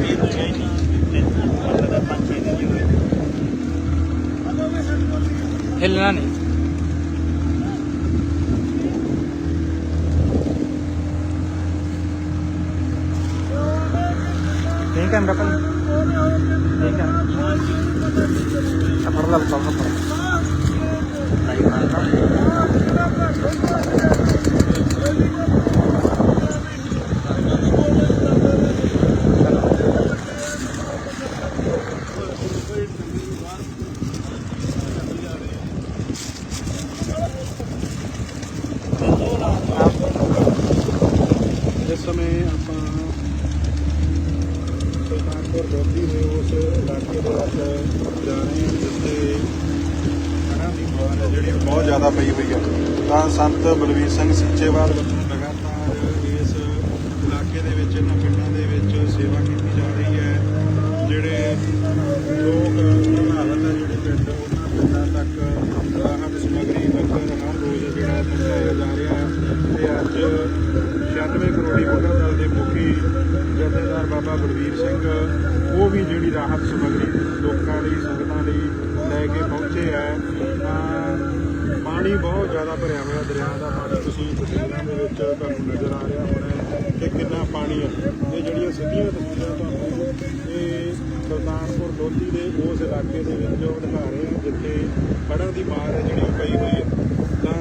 ਹਿੱਲਣਾ ਨਹੀਂ el. ਸੁਲਤਾਨਪੁਰ ਲੋਧੀ ਦੇ ਉਸ ਇਲਾਕੇ ਦੇ ਵਿੱਚ ਜਾ ਰਹੇ ਹਾਂ, ਜਿੱਥੇ ਹੜ੍ਹਾਂ ਦੀ ਮਾਰ ਹੈ, ਜਿਹੜੀ ਬਹੁਤ ਜ਼ਿਆਦਾ ਪਈ ਹੋਈ ਹੈ। ਤਾਂ ਸੰਤ ਬਲਵੀਰ ਸਿੰਘ ਸੀਚੇਵਾਲ ਵੱਲੋਂ ਲਗਾਤਾਰ ਇਸ ਇਲਾਕੇ ਦੇ ਵਿੱਚ ਇਹਨਾਂ ਪਿੰਡਾਂ ਦੇ ਵਿੱਚ ਸੇਵਾ ਕੀਤੀ ਜਾ ਰਹੀ ਹੈ ਜਿਹੜੇ ਲੋਕ ਪ੍ਰਭਾਵਿਤ ਹੈ ਜਿਹੜੇ ਪਿੰਡ ਉਹਨਾਂ ਪਿੰਡਾਂ ਤੱਕ ਰਾਹਤ ਸਮੱਗਰੀ ਲੰਗਰ ਹਰ ਰੋਜ਼ ਜਿਹੜਾ ਪਹੁੰਚਾਇਆ ਜਾ ਰਿਹਾ ਹੈ ਤੇ ਅੱਜ 96 ਕਰੋੜੀ ਬੁੱਢਾ ਦਲ ਦੇ ਮੁਖੀ ਜਥੇਦਾਰ ਬਾਬਾ ਬਲਵੀਰ ਸਿੰਘ ਉਹ ਵੀ ਜਿਹੜੀ ਰਾਹਤ ਸਮੱਗਰੀ ਲੋਕਾਂ ਲਈ ਸੰਗਤਾਂ ਲਈ ਲੈ ਕੇ ਪਹੁੰਚੇ ਹੈ ਤਾਂ ਪਾਣੀ ਬਹੁਤ ਜ਼ਿਆਦਾ ਭਰਿਆ ਹੋਇਆ ਦਰਿਆ ਦਾ ਪਾਣੀ ਤੁਸੀਂ ਤਸਵੀਰਾਂ ਦੇ ਵਿੱਚ ਤੁਹਾਨੂੰ ਨਜ਼ਰ ਆ ਰਿਹਾ ਹੋਣਾ ਹੈ ਕਿ ਕਿੰਨਾ ਪਾਣੀ ਹੈ ਇਹ ਸਿੱਧੀਆਂ ਤਸਵੀਰਾਂ ਤੁਹਾਨੂੰ ਇਹ ਸੁਲਤਾਨਪੁਰ ਲੋਧੀ ਦੇ ਉਸ ਇਲਾਕੇ ਦੇ ਵਿੱਚ ਜੋ ਦਿਖਾ ਰਹੇ ਹਾਂ, ਜਿੱਥੇ ਹੜ੍ਹਾਂ ਦੀ ਮਾਰ ਹੈ ਜਿਹੜੀ ਉਹ ਪਈ ਹੋਈ ਹੈ। ਤਾਂ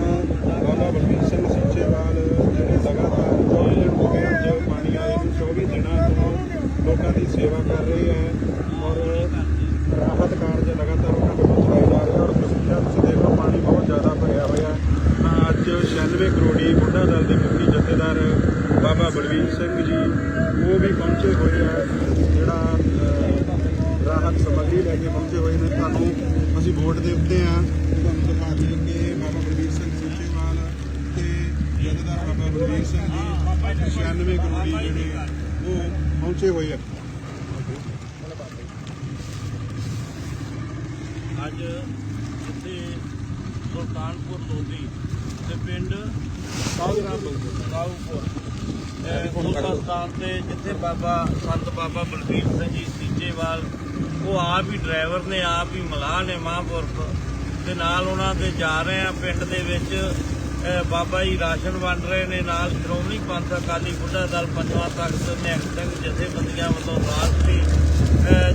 ਬਾਬਾ ਬਲਵੀਰ ਸਿੰਘ ਸੀਚੇਵਾਲ ਜਿਹੜੇ ਲਗਾਤਾਰ 24 ਦਿਨ ਹੋ ਗਏ ਅੱਜ ਪਾਣੀ ਆਏ ਨੂੰ 24 ਦਿਨਾਂ ਤੋਂ ਲੋਕਾਂ ਦੀ ਸੇਵਾ ਕਰ ਰਹੇ ਹੈ ਔਰ ਰਾਹਤ ਕਾਰਜ ਲਗਾਤਾਰ ਉਹਨਾਂ ਵੱਲੋਂ ਚਲਾਏ ਜਾ ਰਹੇ ਔਰ ਤਸਵੀਰਾਂ ਤੁਸੀਂ ਦੇਖੋ ਪਾਣੀ ਬਹੁਤ ਜ਼ਿਆਦਾ ਭਰਿਆ ਹੋਇਆ ਤਾਂ ਅੱਜ 96 ਕਰੋੜੀ ਬੁੱਢਾ ਦਲ ਦੇ ਮੁਖੀ ਜਥੇਦਾਰ ਬਾਬਾ ਬਲਵੀਰ ਸਿੰਘ ਜੀ ਉਹ ਵੀ ਪਹੁੰਚੇ ਹੋਏ ਆ ਜਿਹੜਾ ਅਹ, ਰਾਹਤ ਸਮੱਗਰੀ ਲੈ ਕੇ ਪਹੁੰਚੇ ਹੋਏ ਨੇ ਤੁਹਾਨੂੰ ਅਸੀਂ ਬੋਰਡ ਦੇ ਉੱਤੇ ਆ ਤੁਹਾਨੂੰ ਦਿਖਾ ਦਈਏ ਕਿ ਬਾਬਾ ਬਲਵੀਰ ਸਿੰਘ ਸੀਚੇਵਾਲ ਤੇ ਜਥੇਦਾਰ ਬਾਬਾ ਬਲਵੀਰ ਸਿੰਘ ਜੀ 96 ਕਰੋੜੀ ਜਿਹੜੇ ਉਹ ਪਹੁੰਚੇ ਹੋਏ ਆ। ਅੱਜ ਜਿੱਥੇ ਸੁਲਤਾਨਪੁਰ ਲੋਧੀ ਤੇ ਪਿੰਡ ਕਾਊਪੁਰ ਉਸ ਸਥਾਨ ਤੇ ਜਿੱਥੇ ਬਾਬਾ ਸੰਤ ਬਾਬਾ ਬਲਬੀਰ ਸਿੰਘ ਜੀ ਸੀਚੇਵਾਲ ਉਹ ਆਪ ਹੀ ਡਰਾਈਵਰ ਨੇ ਆਪ ਹੀ ਮਲਾਹ ਨੇ ਮਹਾਂਪੁਰਖ ਤੇ ਨਾਲ ਉਹਨਾਂ ਦੇ ਜਾ ਰਹੇ ਆ ਪਿੰਡ ਦੇ ਵਿੱਚ ਬਾਬਾ ਜੀ ਰਾਸ਼ਨ ਵੰਡ ਰਹੇ ਨੇ ਨਾਲ ਸ਼੍ਰੋਮਣੀ ਪੰਥ ਅਕਾਲੀ ਬੁੱਢਾ ਦਲ ਪੰਜਵਾਂ ਤਖਤ ਨਿਹੰਗ ਸਿੰਘ ਜਥੇਬੰਦੀਆਂ ਵੱਲੋਂ ਰਾਸ਼ਟਰੀ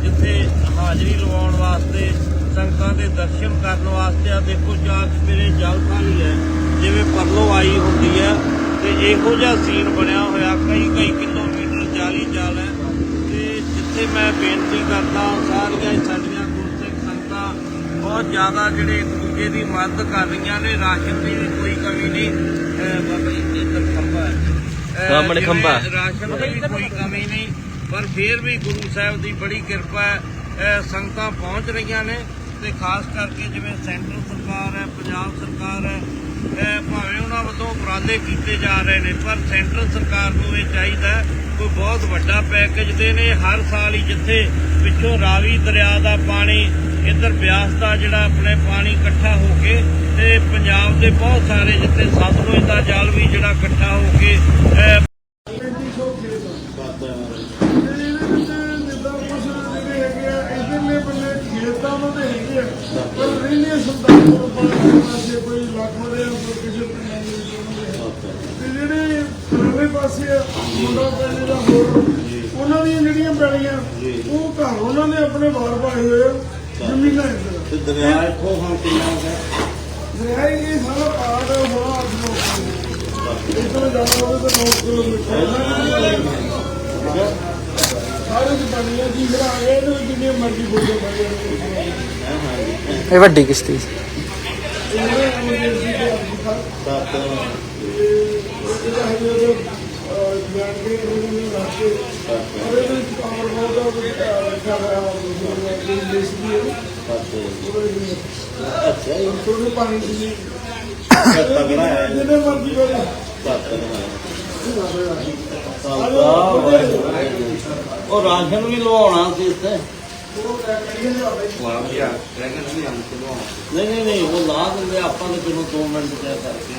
ਜਿੱਥੇ ਹਾਜ਼ਰੀ ਲਵਾਉਣ ਵਾਸਤੇ ਸੰਗਤਾਂ ਦੇ ਦਰਸ਼ਨ ਕਰਨ ਵਾਸਤੇ ਆ, ਦੇਖੋ ਚਾਰ ਸਵੇਰੇ ਜਲ ਥਾਲੀ ਹੈ, ਜਿਵੇਂ ਪਰਲੋ ਆਈ ਹੁੰਦੀ ਹੈ ਤੇ ਇਹੋ ਜਿਹਾ ਸੀਨ ਬਣਿਆ ਹੋਇਆ, ਕਈ ਕਈ ਕਿਲੋਮੀਟਰ ਜਾਲੀ ਜਾਲ ਹੈ ਤੇ ਜਿੱਥੇ ਮੈਂ ਬੇਨਤੀ ਕਰਦਾ ਸਾਰੀਆਂ ਹੀ ਸਾਡੀਆਂ ਬਹੁਤ ਜ਼ਿਆਦਾ ਜਿਹੜੇ ਇੱਕ ਦੂਜੇ ਦੀ ਮਦਦ ਕਰ ਰਹੀਆਂ ਨੇ ਰਾਸ਼ਨ ਦੀ ਵੀ ਕੋਈ ਕਮੀ ਨਹੀਂ। ਅਹ ਬਾਬਾ ਜੀ ਇੱਧਰ ਖੰਭਾ ਹੈ। ਅਹ ਸਾਹਮਣੇ ਜਿਵੇਂ ਖੰਭਾ। ਰਾਸ਼ਨ ਦੀ ਵੀ ਕੋਈ ਕਮੀ ਨਹੀਂ ਪਰ ਫਿਰ ਵੀ ਗੁਰੂ ਸਾਹਿਬ ਦੀ ਬੜੀ ਕਿਰਪਾ ਹੈ। ਸੰਗਤਾਂ ਪਹੁੰਚ ਰਹੀਆਂ ਨੇ ਤੇ ਖਾਸ ਕਰਕੇ ਜਿਵੇਂ ਸੈਂਟਰ ਸਰਕਾਰ ਹੈ ਪੰਜਾਬ ਸਰਕਾਰ ਹੈ ਭਾਵੇਂ ਉਹਨਾਂ ਵੱਲੋਂ ਉਪਰਾਲੇ ਕੀਤੇ ਜਾ ਰਹੇ ਨੇ ਪਰ ਸੈਂਟਰ ਸਰਕਾਰ ਨੂੰ ਇਹ ਚਾਹੀਦਾ ਕੋਈ ਬਹੁਤ ਵੱਡਾ ਪੈਕੇਜ ਦੇ ਨੇ ਹਰ ਸਾਲ ਹੀ ਜਿੱਥੇ ਪਿੱਛੋਂ ਰਾਵੀ ਦਰਿਆ ਦਾ ਪਾਣੀ ਇੱਧਰ ਬਿਆਸ ਦਾ ਜਿਹੜਾ ਆਪਣੇ ਪਾਣੀ ਇਕੱਠਾ ਹੋ ਕੇ ਤੇ ਪੰਜਾਬ ਦੇ ਬਹੁਤ ਸਾਰੇ ਜਿੱਥੇ ਸਤਲੁਜ ਦਾ ਜਲ ਵੀ ਜਿਹੜਾ ਇਕੱਠਾ ਹੋ ਕੇ ਪਾਸੇ ਉਹਨਾਂ ਮੁੰਡਾ ਦਾ ਹੋਰ ਦੀਆਂ ਜਿਹੜੀਆਂ ਪੈਲੀਆਂ ਉਹ ਘਰ ਉਹਨਾਂ ਨੇ ਆਪਣੇ ਵਾਰ ਪਾਏ ਹੋਏ ਆ। ਜ਼ਮੀਨਾਂ ਇੱਧਰ ਤੇ ਦਰਿਆ ਇੱਥੋਂ ਹੁਣ ਕਿੰਨਾ ਹੈ ਦਰਿਆ ਹੀ ਇਹ ਸਾਰਾ ਪਾੜ ਹੋਣਾ ਅੱਜ ਨੂੰ ਇਧਰ ਜਾਣਾ ਹੋਵੇ ਤਾਂ 9 ਕਿਲੋਮੀਟਰ ਸਾਰੇ ਦੀ ਬਣੀਆਂ ਜੀ ਫਿਰ ਆ ਗਏ ਨੇ ਜਿੰਨੇ ਮਰਜ਼ੀ ਬੋਲੇ ਬੜੇ ਇਹ ਵੱਡੀ ਕਿਸ਼ਤੀ ਸੀ। ਅੱਛਾ ਜੀ ਥੋੜੇ ਪਾਣੀ ਦੀ ਤਗੜਾ ਹੈ ਜਿਹਨੇ ਮਰਜ਼ੀ ਵੇਲੇ ਉਹ ਰਾਸ਼ਨ ਵੀ ਲਵਾਉਣਾ ਸੀ ਇੱਥੇ ਨਹੀਂ ਨਹੀਂ ਨਹੀਂ ਉਹ ਲਾ ਦਿੰਦੇ ਆਪਾਂ ਨੇ ਕਿਨੂੰ 2 ਮਿੰਟ ਕਹਿ ਕਰਕੇ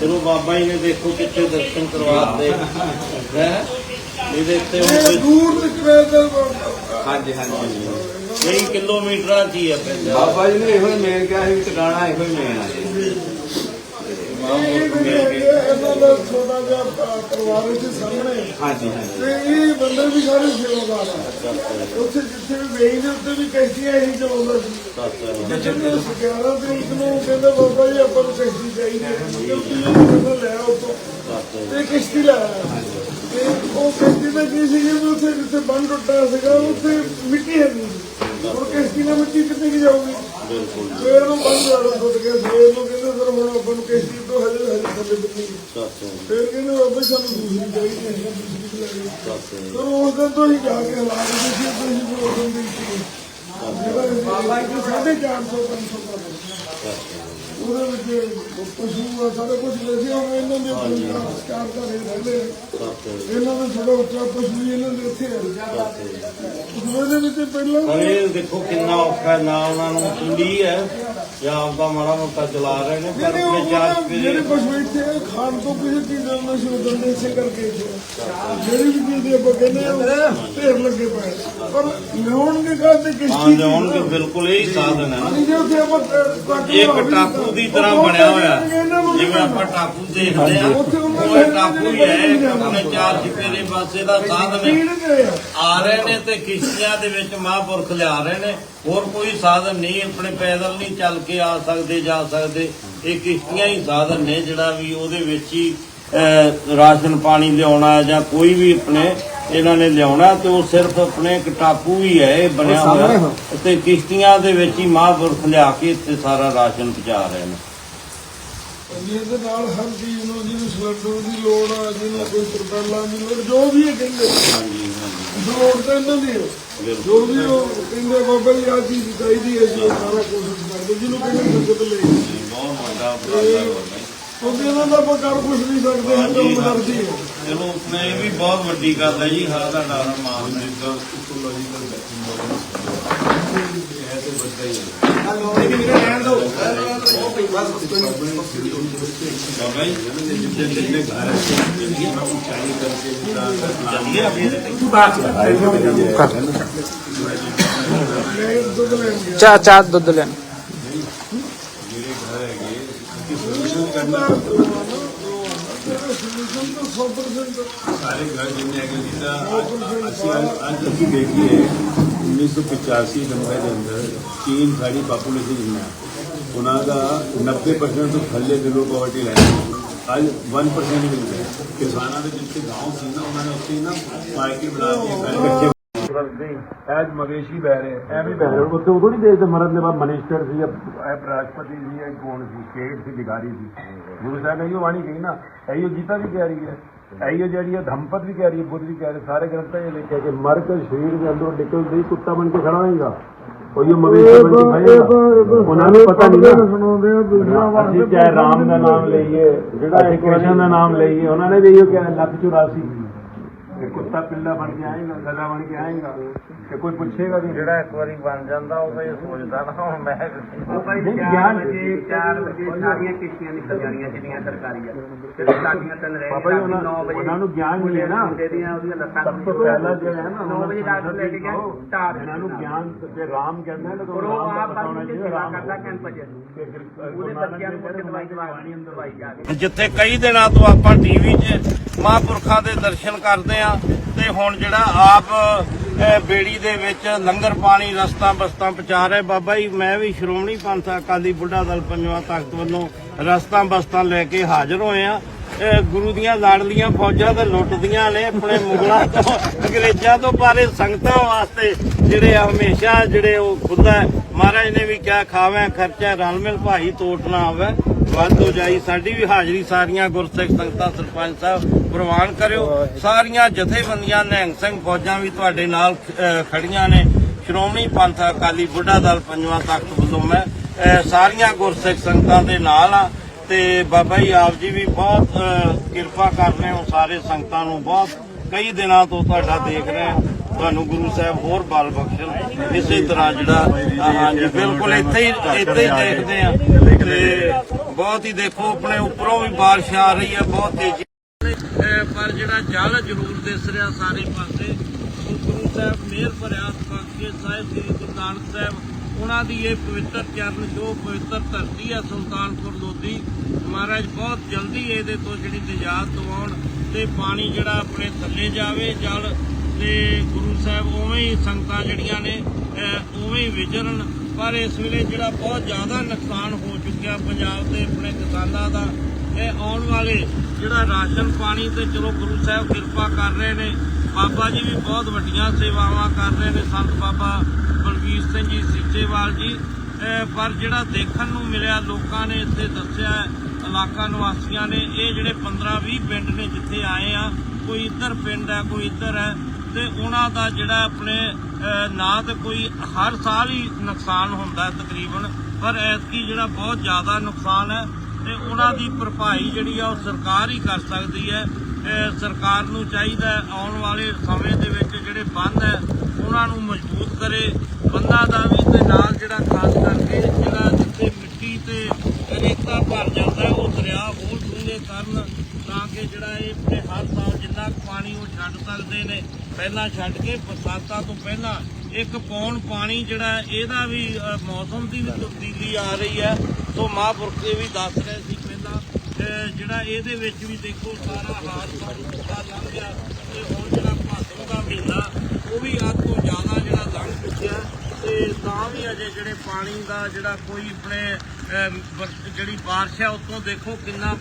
ਚਲੋ ਬਾਬਾ ਜੀ ਨੇ ਦੇਖੋ ਕਿੱਥੇ ਦਰਸ਼ਨ ਕਰਵਾਤੇ ਹੈ ਨਹੀਂ ਦੇਖਤੇ ਇਹ ਹੁਣ ਦੂਰ ਨਿਕਲੇ ਤੇ ਹਾਂਜੀ ਹਾਂਜੀ। ਕਈ ਕਿਲੋਮੀਟਰਾਂ 'ਚ ਹੀ ਪਿੰਡ ਬਾਬਾ ਜੀ ਨੇ ਇਹੋ ਹੀ ਮੇਨ ਕਿਹਾ ਸੀ ਵੀ ਟਿਕਾਣਾ ਇਹੋ ਹੀ ਮੇਨ ਆ। ਜੀ। ਇਹ ਜਿਹੜੇ ਹੈਗੇ ਆ, ਇਹਨਾਂ ਦਾ ਛੋਟਾ ਜਿਹਾ ਪਰਿਵਾਰ ਦੇ ਸਾਹਮਣੇ ਹਾਂਜੀ ਹਾਂਜੀ। ਤੇ ਇਹ ਬੰਦੇ ਵੀ ਸਾਰੇ ਸੇਵਾਦਾਰ ਆ ਉੱਥੇ ਜਿੱਥੇ ਵੀ ਵੇਈ ਦੇ ਉੱਤੇ ਵੀ ਕੈਸੀਆਂ ਇਹੀ ਚਲਾਉਂਦਾ ਸੀ ਜਦੋਂ 11 ਤਰੀਕ ਨੂੰ ਕਹਿੰਦਾ ਬਾਬਾ ਜੀ ਆਪਾਂ ਨੂੰ ਕਿਸ਼ਤੀ ਚਾਹੀਦੀ ਹੈ ਕਹਿੰਦਾ ਲੈ ਆਓ ਤੋਂ ਤੇ ਕਿਸ਼ਤੀ ਲੈ ਤੇ ਉਹ ਕਿਸ਼ਤੀ ਦਾ ਕੀ ਸੀ ਕਿ ਉੱਥੇ ਜਿੱਥੇ ਬੰਨ ਟੁੱਟਾ ਸੀਗਾ ਉੱਥੇ ਮਿੱਟੀ ਹੈ ਨਹੀਂ। ਹੁਣ ਕਿਸ਼ਤੀ ਨਾਲ ਮਿੱਟੀ ਕਿੱਥੇ ਜਾਊਗੀ? ਬਿਲਕੁਲ। ਫੇਰ ਉਹ ਬੰਨ ਜਾੜਾ ਟੁੱਟ ਗਿਆ ਫੇਰ ਨੂੰ ਕਹਿੰਦੇ ਸਰ ਹੁਣ ਆਪਾਂ ਨੂੰ ਕਿਸ਼ਤੀ ਤੋਂ ਹਜੇ ਹਜੇ ਸੱਚ ਫੇਰ ਕਹਿੰਦੇ ਬਾਬਾ ਜੀ ਸਾਨੂੰ ਦੂਸਰੀ ਚਾਹੀਦੀ ਹੈ ਦੂਸਰੀ ਲੈ ਗਏ ਸੱਚ ਪਰ ਉਸ ਦਿਨ ਤੋਂ ਹੀ ਜਾ ਕੇ ਹਾਲਾਤ ਦੇਖੀ ਤੁਸੀਂ ਵੀ ਉਸ ਦਿਨ ਦੀ ਸੀ। ਬਾਬਾ ਜੀ ਸਾਢੇ 400 500 ਦਾ ਉਹਦੇ ਵਿੱਚ ਪਸ਼ੂ ਆ ਸਾਰਾ ਕੁਝ ਲਿਖਿਆ ਹੋਇਆ ਇਹਨਾਂ ਦੇ ਉੱਪਰ ਸਕਾਰ ਦਾ ਰੇਟ ਰਹਿੰਦੇ ਨੇ। ਇਹਨਾਂ ਦਾ ਥੋੜਾ ਉੱਚਾ ਪਸ਼ੂ ਵੀ ਇਹਨਾਂ ਦੇ ਇੱਥੇ ਆ ਉਹਦੇ ਵਿੱਚ ਪਹਿਲਾਂ ਇਹ ਦੇਖੋ ਕਿੰਨਾ ਔਖਾ ਨਾ ਉਹਨਾਂ ਨੂੰ ਕੁੰਡੀ ਹੈ ਜਾਂ ਆਪਦਾ ਮਾੜਾ ਮੋਟਾ ਚਲਾ ਰਹੇ ਨੇ ਪਰ ਜਿਹੜੇ ਇੱਥੇ ਆ, ਖਾਣ ਤੋਂ ਕਿਸੇ ਚੀਜ਼ ਦਾ ਨਸ਼ਾ ਉਦੋਂ ਦੇ ਇਸੇ ਕਰਕੇ ਇੱਥੇ ਆ। ਜਿਹੜੀ ਵੀ ਚੀਜ਼ ਦੇ ਆਪਾਂ ਕਹਿੰਦੇ ਆ ਉਹ ਢੇਰ ਲੱਗੇ ਪਏ ਪਰ ਲਿਆਉਣ ਦੇ ਕਾਹਦੇ ਹਾਂ ਕਿਸ਼ਤੀ ਲਿਆਉਣ ਦੇ ਬਿਲਕੁਲ ਇਹ ਹੀ ਸਾਧਨ ਹੈ ਨਾ ਜੇ ਉੱਥੇ ਆਪਾਂ ਕੱਟ ਇਹ ਇੱਕ ਟਾਪੂ ਦੀ ਤਰ੍ਹਾਂ ਬਣਿਆ ਹੋਇਆ। ਜਿਵੇਂ ਆਪਾਂ ਟਾਪੂ ਦੇਖਦੇ ਆ ਉਹ ਇਹ ਟਾਪੂ ਹੀ ਹੈ ਆਪਣੇ ਚਾਰ ਚਿਪੇਰੇ ਪਾਸੇ ਦਾ ਸਾਧਨ ਆ। ਰਹੇ ਨੇ ਤੇ ਕਿਸ਼ਤੀਆਂ ਦੇ ਵਿੱਚ ਮਹਾਂਪੁਰਖ ਲਿਆ ਰਹੇ ਨੇ। ਹੋਰ ਕੋਈ ਸਾਧਨ ਨਹੀਂ ਆਪਣੇ ਪੈਦਲ ਨਹੀਂ ਚੱਲ ਕੇ ਆ ਸਕਦੇ ਜਾ ਸਕਦੇ। ਇਹ ਕਿਸ਼ਤੀਆਂ ਹੀ ਸਾਧਨ ਨੇ ਜਿਹੜਾ ਵੀ ਉਹਦੇ ਵਿੱਚ ਹੀ ਰਾਸ਼ਨ ਪਾਣੀ ਲਿਆਉਣਾ ਜਾਂ ਕੋਈ ਵੀ ਆਪਣੇ ਇਹਨਾਂ ਨੇ ਲਿਆਉਣਾ ਤੇ ਉਹ ਸਿਰਫ ਆਪਣੇ ਇੱਕ ਟਾਪੂ ਹੀ ਹੈ ਇਹ ਬਣਿਆ ਹੋਇਆ। ਤੇ ਕਿਸ਼ਤੀਆਂ ਦੇ ਵਿੱਚ ਹੀ ਮਹਾਂਪੁਰਖ ਲਿਆ ਕੇ ਇੱਥੇ ਸਾਰਾ ਰਾਸ਼ਨ ਪਹੁੰਚਾ ਰਹੇ ਨੇ। ਜਿਹਦੇ ਨਾਲ ਹਰ ਚੀਜ਼ ਨੂੰ ਜਿਹਨੂੰ ਸਿਲੰਡਰ ਦੀ ਲੋੜ ਆ ਜਿਹਨੂੰ ਕੋਈ ਤਰਪਾਲਾਂ ਦੀ ਲੋੜ ਜੋ ਵੀ ਇਹ ਕਹਿੰਦੇ ਹਾਂਜੀ ਹਾਂਜੀ। ਲੋੜ ਤਾਂ ਇਹਨਾਂ ਦੀ ਹੈ। ਜੋ ਵੀ ਉਹ ਕਹਿੰਦੇ ਬਾਬਾ ਜੀ ਆ ਚੀਜ਼ ਚਾਹੀਦੀ ਹੈ ਜੀ ਸਾਰਾ ਕੋਸ਼ਿਸ਼ ਕਰਦੇ ਜਿਹਨੂੰ ਕਹਿੰਦੇ ਲਈ ਬਹੁਤ ਵੱਡਾ ਉਪਰਾਲਾ ਹੋ ਰਿਹਾ ਕਿਉਂਕਿ ਇਹਨਾਂ ਦਾ ਆਪਾਂ ਕਰ ਕੁਛ ਨਹੀਂ ਸਕਦੇ ਹਾਂ ਤਾਂ ਮਰਜ਼ੀ ਹੈ ਚਲੋ ਉਸਨੇ ਇਹ ਵੀ ਬਹੁਤ ਵੱਡੀ ਗੱਲ ਹੈ ਜੀ ਹਰ ਦਾ ਡਰ ਮਾਨ ਜੀ ਦੁੱਧ ਲੈਣ ਗਿਆ ਚਾਹ ਚਾਹ ਦੁੱਧ ਲੈਣ ਸੋਲੂਸ਼ਨ ਤਾਂ 100% ਸਾਰੇ ਘਰ ਜਿੰਨੇ ਹੈਗੇ ਜਿੱਦਾਂ ਅੱਜ- ਅਸੀਂ ਅੱਜ- ਅੱਜ ਅਸੀਂ ਦੇਖੀਏ 1985 ਨੰਬਰ ਦੇ ਅੰਦਰ ਚੀਨ ਸਾਡੀ ਪਾਪੂਲੇਸ਼ਨ ਜਿੰਨਾ ਹੈ। ਉਹਨਾਂ ਦਾ 90% ਤੋਂ ਥੱਲੇ ਬਿਲੋ ਪਾਵਰਟੀ ਲਾਈਨ ਸੀ। ਅੱਜ 1% ਮਿਲ ਗਿਆ ਕਿਸਾਨਾਂ ਦੇ ਜਿੱਥੇ ਗਾਂਵ ਸੀ ਨਾ ਉਹਨਾਂ ਨੇ ਉੱਥੇ ਨਾ ਮਾਰਕੀਟ ਬਣਾ ਕੇ ਸਾਰੇ ਇਕੱਠੇ ਐਜ ਮਵੇਸ਼ੀ ਬਹਿ ਰਹੇ ਐਵੇਂ ਬਹਿ ਰਹੇ ਉੱਥੇ ਉਦੋਂ ਨਹੀਂ ਦੇਖਦੇ ਮਰਨ ਦੇ ਬਾਅਦ ਮਨਿਸਟਰ ਸੀ ਜਾਂ ਇਹ ਰਾਸ਼ਟਰਪਤੀ ਸੀ ਜਾਂ ਕੌਣ ਸੀ ਸਟੇਟ ਸੀ ਅਧਿਕਾਰੀ ਸੀ ਗੁਰੂ ਸਾਹਿਬ ਨੇ ਇਹੋ ਬਾਣੀ ਕਹੀ ਨਾ ਇਹੋ ਗੀਤਾ ਵੀ ਇਹੋ ਜਿਹੜੀ ਹੈ ਧੰਮਪਦ ਵੀ ਕਹਿ ਰਹੀ ਹੈ ਬੁੱਧ ਵੀ ਕਹਿ ਰਹੇ ਸਾਰੇ ਗ੍ਰੰਥਾਂ 'ਚ ਲਿਖਿਆ ਕਿ ਮਰ ਕੇ ਸਰੀਰ ਦੇ ਅੰਦਰੋਂ ਨਿਕਲ ਗਈ ਕੁੱਤਾ ਬਣ ਕੇ ਖੜਾ ਹੋਏਗਾ। ਉਹ ਇਹ ਮਵੇਸ਼ੀ ਬਣ ਕੇ ਖਾਏਗਾ ਉਹਨਾਂ ਨੂੰ ਪਤਾ ਨਹੀਂ ਨਾ। ਸੁਣਾਉਂਦੇ ਆ ਦੂਸਰਾ ਅਸੀਂ ਚਾਹੇ ਰਾਮ ਦਾ ਨਾਮ ਲਈਏ ਜਿਹੜਾ ਇੱਕ ਕ੍ਰਿਸ਼ਨ ਦਾ ਨਾਮ ਲਈਏ ਉਹਨਾਂ ਨੇ ਵੀ ਇਹੋ ਕਿਹਾ ਲੱਖ 84 ਕਿ ਕੁੱਤਾ ਪਿੱਲਾ ਬਣ ਕੇ ਆਏਗਾ ਗਧਾ ਬਣ ਕੇ ਆਏਗਾ ਤੇ ਕੋਈ ਪੁੱਛੇਗਾ ਨਹੀਂ ਜਿਹੜਾ ਇੱਕ ਵਾਰੀ ਬਣ ਜਾਂਦਾ ਉਹ ਤਾਂ ਇਹ ਸੋਚਦਾ ਨਾ ਹੁਣ ਮੈਂ ਨਹੀਂ, ਗਿਆਨ ਵਜੇ 4 ਵਜੇ ਸਾਰੀਆਂ ਕਿਸ਼ਤੀਆਂ ਨਿਕਲ ਜਾਣੀਆਂ ਜਿੰਨੀਆਂ ਸਰਕਾਰੀ ਆ। ਤੇ ਸਾਡੀਆਂ ਤਿੰਨ ਰਹਿ ਬਾਬਾ ਜੀ ਉਹਨਾਂ- 9 ਵਜੇ ਉਹਨਾਂ ਨੂੰ ਗਿਆਨ ਨਹੀਂ ਹੈ ਨਾ। ਉਹਦੀਆਂ ਲੱਤਾਂ ਸਭ ਤੋਂ ਪਹਿਲਾਂ ਜਿਹੜਾ ਹੈ ਨਾ 9 ਵਜੇ ਡਾਕਟਰ ਲੈ ਕੇ ਗਿਆ ਢਾਰ ਇਹਨਾਂ ਨੂੰ ਗਿਆਨ ਤੇ ਰਾਮ ਕਹਿੰਦਾ ਹੈ ਤਾਂ ਉਹ ਆਪ ਬਾਕੀ ਸੇਵਾ ਕਰਦਾ ਕੈਂਪ 'ਚ। ਉਹਦੇ ਬੱਚਿਆਂ ਨੂੰ ਕੇ ਦਵਾਈ ਦਵਾ ਦਵਾਈ ਜਾ ਕੇ। ਜਿੱਥੇ ਕਈ ਦਿਨਾਂ ਤੋਂ ਆਪਾਂ ਟੀਵੀ 'ਚ ਮਹਾਂਪੁਰਖਾਂ ਦੇ ਦਰਸ਼ਨ ਕਰਦੇ ਆ ਤੇ ਹੁਣ ਜਿਹੜਾ ਆਪ ਬੇੜੀ ਦੇ ਵਿੱਚ ਲੰਗਰ ਪਾਣੀ ਰਸਤਾ ਬਸਤਾ ਪਹੁੰਚਾ ਰਹੇ ਬਾਬਾ ਜੀ, ਮੈਂ ਵੀ ਸ਼੍ਰੋਮਣੀ ਪੰਥ ਅਕਾਲੀ ਬੁੱਢਾ ਦਲ ਪੰਜਵਾਂ ਤਖਤ ਵੱਲੋਂ ਰਸਤਾ ਬਸਤਾ ਲੈ ਕੇ ਹਾਜ਼ਰ ਹੋਏ ਆ ਗੁਰੂ ਦੀਆਂ ਲਾਡਲੀਆਂ ਫੌਜਾਂ ਤੇ ਲੁੱਟਦੀਆਂ ਨੇ, ਆਪਣੇ ਮੁਗਲਾਂ ਤੋਂ, ਅੰਗਰੇਜ਼ਾਂ ਤੋਂ, ਪਾਰੇ ਸੰਗਤਾਂ ਵਾਸਤੇ ਜਿਹੜੇ ਆ ਹਮੇਸ਼ਾ ਜਿਹੜੇ ਉਹ ਖੁਦਾ ਮਹਾਰਾਜ ਨੇ ਵੀ ਕਿਹਾ, ਖਾਵੇਂ, ਖਰਚਾ, ਰਲ ਮਿਲ ਭਾਈ, ਤੋਟ ਨਾ ਆਵੇ। ਵੱਧ ਹੋ ਜਾਈ ਸਾਡੀ ਵੀ ਹਾਜ਼ਰੀ ਸਾਰੀਆਂ ਗੁਰਸਿੱਖ ਸੰਗਤਾਂ, ਸਰਪੰਚ ਸਾਹਿਬ, ਪ੍ਰਵਾਨ ਕਰਿਓ। ਸਾਰੀਆਂ ਜਥੇਬੰਦੀਆਂ ਨਿਹੰਗ ਸਿੰਘ ਫੌਜਾਂ ਵੀ ਤੁਹਾਡੇ ਨਾਲ ਖੜੀਆਂ ਨੇ। ਸ਼੍ਰੋਮਣੀ ਪੰਥ ਅਕਾਲੀ ਬੁੱਢਾ ਦਲ ਪੰਜਵਾਂ ਤਖਤ ਵੱਲੋਂ ਮੈਂ ਸਾਰੀਆਂ ਗੁਰਸਿੱਖ ਸੰਗਤਾਂ ਦੇ ਨਾਲ ਆ। ਤੇ ਬਾਬਾ ਜੀ, ਆਪ ਜੀ ਵੀ ਬਹੁਤ ਕਿਰਪਾ ਕਰ ਰਹੇ ਹੋ ਸਾਰੇ ਸੰਗਤਾਂ ਨੂੰ। ਬਹੁਤ ਕਈ ਦਿਨਾਂ ਤੋਂ ਤੁਹਾਡਾ ਦੇਖ ਰਹੇ ਹਾਂ। ਤੁਹਾਨੂੰ ਗੁਰੂ ਸਾਹਿਬ ਹੋਰ ਬਲ ਬਖਸ਼ਣ। ਇਸੇ ਤਰ੍ਹਾਂ ਜਿਹੜਾ ਹਾਂਜੀ, ਬਿਲਕੁਲ ਇੱਥੇ ਹੀ ਇੱਥੇ ਹੀ ਦੇਖਦੇ ਆ ਤੇ ਬਹੁਤ ਹੀ ਦੇਖੋ, ਆਪਣੇ ਉੱਪਰੋਂ ਵੀ ਬਾਰਿਸ਼ ਆ ਰਹੀ ਹੈ, ਬਹੁਤ ਤੇਜ਼ੀ ਪਰ ਜਿਹੜਾ ਜਲ ਜ਼ਰੂਰ ਦਿਸ ਰਿਹਾ ਸਾਰੇ ਪਾਸੇ ਗੁਰੂ ਸਾਹਿਬ ਮਿਹਰ ਭਰਿਆ ਬਖਸ਼ੇ ਸਾਹਿਬ ਸ੍ਰੀ ਗੁਰੂ ਨਾਨਕ ਸਾਹਿਬ ਉਹਨਾਂ ਦੀ ਇਹ ਪਵਿੱਤਰ ਚਰਨ ਜੋ ਪਵਿੱਤਰ ਧਰਤੀ ਹੈ ਸੁਲਤਾਨਪੁਰ ਲੋਧੀ, ਮਹਾਰਾਜ ਬਹੁਤ ਜਲਦੀ ਇਹਦੇ ਤੋਂ ਜਿਹੜੀ ਨਿਜਾਤ ਦਿਵਾਉਣ ਤੇ ਪਾਣੀ ਜਿਹੜਾ ਆਪਣੇ ਥੱਲੇ ਜਾਵੇ, ਜਲ ਤੇ ਗੁਰੂ ਸਾਹਿਬ ਉਵੇਂ ਹੀ ਸੰਗਤਾਂ ਜਿਹੜੀਆਂ ਨੇ ਉਵੇਂ ਹੀ ਵਿਚਰਨ। ਪਰ ਇਸ ਵੇਲੇ ਜਿਹੜਾ ਬਹੁਤ ਜ਼ਿਆਦਾ ਨੁਕਸਾਨ ਹੋ ਚੁੱਕਿਆ ਪੰਜਾਬ ਦੇ ਆਪਣੇ ਕਿਸਾਨਾਂ ਦਾ, ਇਹ ਆਉਣ ਵਾਲੇ ਜਿਹੜਾ ਰਾਸ਼ਨ ਪਾਣੀ ਤੇ ਚਲੋ ਗੁਰੂ ਸਾਹਿਬ ਕਿਰਪਾ ਕਰ ਰਹੇ ਨੇ, ਬਾਬਾ ਜੀ ਵੀ ਬਹੁਤ ਵੱਡੀਆਂ ਸੇਵਾਵਾਂ ਕਰ ਰਹੇ ਨੇ, ਸੰਤ ਬਾਬਾ ਸਿੰਘ ਜੀ, ਸੀਚੇਵਾਲ ਜੀ ਪਰ ਜਿਹੜਾ ਦੇਖਣ ਨੂੰ ਮਿਲਿਆ, ਲੋਕਾਂ ਨੇ ਇੱਥੇ ਦੱਸਿਆ, ਇਲਾਕਾ ਨਿਵਾਸੀਆਂ ਨੇ, ਇਹ ਜਿਹੜੇ 15-20 ਪਿੰਡ ਨੇ ਜਿੱਥੇ ਆਏ ਆ, ਕੋਈ ਇੱਧਰ ਪਿੰਡ ਹੈ, ਕੋਈ ਇੱਧਰ ਹੈ, ਤੇ ਉਹਨਾਂ ਦਾ ਜਿਹੜਾ ਆਪਣੇ ਨਾ ਤੇ ਕੋਈ ਹਰ ਸਾਲ ਹੀ ਨੁਕਸਾਨ ਹੁੰਦਾ ਤਕਰੀਬਨ, ਪਰ ਐਤਕੀ ਜਿਹੜਾ ਬਹੁਤ ਜ਼ਿਆਦਾ ਨੁਕਸਾਨ ਹੈ, ਤੇ ਉਹਨਾਂ ਦੀ ਭਰਪਾਈ ਜਿਹੜੀ ਆ ਉਹ ਸਰਕਾਰ ਹੀ ਕਰ ਸਕਦੀ ਹੈ ਸਰਕਾਰ ਨੂੰ ਚਾਹੀਦਾ ਆਉਣ ਵਾਲੇ ਸਮੇਂ ਦੇ ਵਿੱਚ ਜਿਹੜੇ ਬੰਦ ਹੈ, ਉਹਨਾਂ ਨੂੰ ਮਜ਼ਬੂਤ ਕਰੇ ਬੰਦਾ ਦਾ ਵੀ ਤੇ ਨਾਲ ਜਿਹੜਾ ਖਾਸ ਕਰਕੇ ਜਿਹੜਾ ਜਿੱਥੇ ਮਿੱਟੀ ਤੇ ਰੇਤਾ ਭਰ ਜਾਂਦਾ, ਉਹ ਦਰਿਆ ਹੋਰ ਡੂੰਘੇ ਕਰਨ ਤਾਂ ਕਿ ਜਿਹੜਾ ਇਹ ਆਪਣੇ ਹਰ ਸਾਲ ਜਿੰਨਾ ਪਾਣੀ ਉਹ ਛੱਡ ਸਕਦੇ ਨੇ, ਪਹਿਲਾਂ ਛੱਡ ਕੇ ਬਰਸਾਤਾਂ ਤੋਂ ਪਹਿਲਾਂ ਇੱਕ ਪੌਣ ਪਾਣੀ ਜਿਹੜਾ ਇਹਦਾ ਵੀ ਮੌਸਮ ਦੀ ਵੀ ਤਬਦੀਲੀ ਆ ਰਹੀ ਹੈ। ਸੋ ਮਹਾਂਪੁਰਖ ਇਹ ਵੀ ਦੱਸ ਰਹੇ ਸੀ ਪਹਿਲਾਂ ਜਿਹੜਾ ਇਹਦੇ ਵਿੱਚ ਵੀ ਦੇਖੋ ਸਾਰਾ ਹਾਲ ਸਾਨੂੰ ਪਤਾ ਲੱਗ ਗਿਆ ਤੇ ਹੁਣ ਜਿਹੜਾ ਭਾਦੋਂ ਦਾ ਮਹੀਨਾ, ਉਹ ਵੀ ਅੱਧ ਤੋਂ ਜ਼ਿਆਦਾ ਜਿਹੜਾ ਲੰਘ ਚੁੱਕਿਆ। ਤੇ ਤਾਂ ਵੀ ਅਜੇ ਜਿਹੜੇ ਪਾਣੀ ਦਾ ਜਿਹੜਾ ਕੋਈ ਆਪਣੇ ਜਿਹੜੀ ਬਾਰਿਸ਼ ਹੈ, ਉਤੋਂ ਦੇਖੋ ਕਿੰਨਾ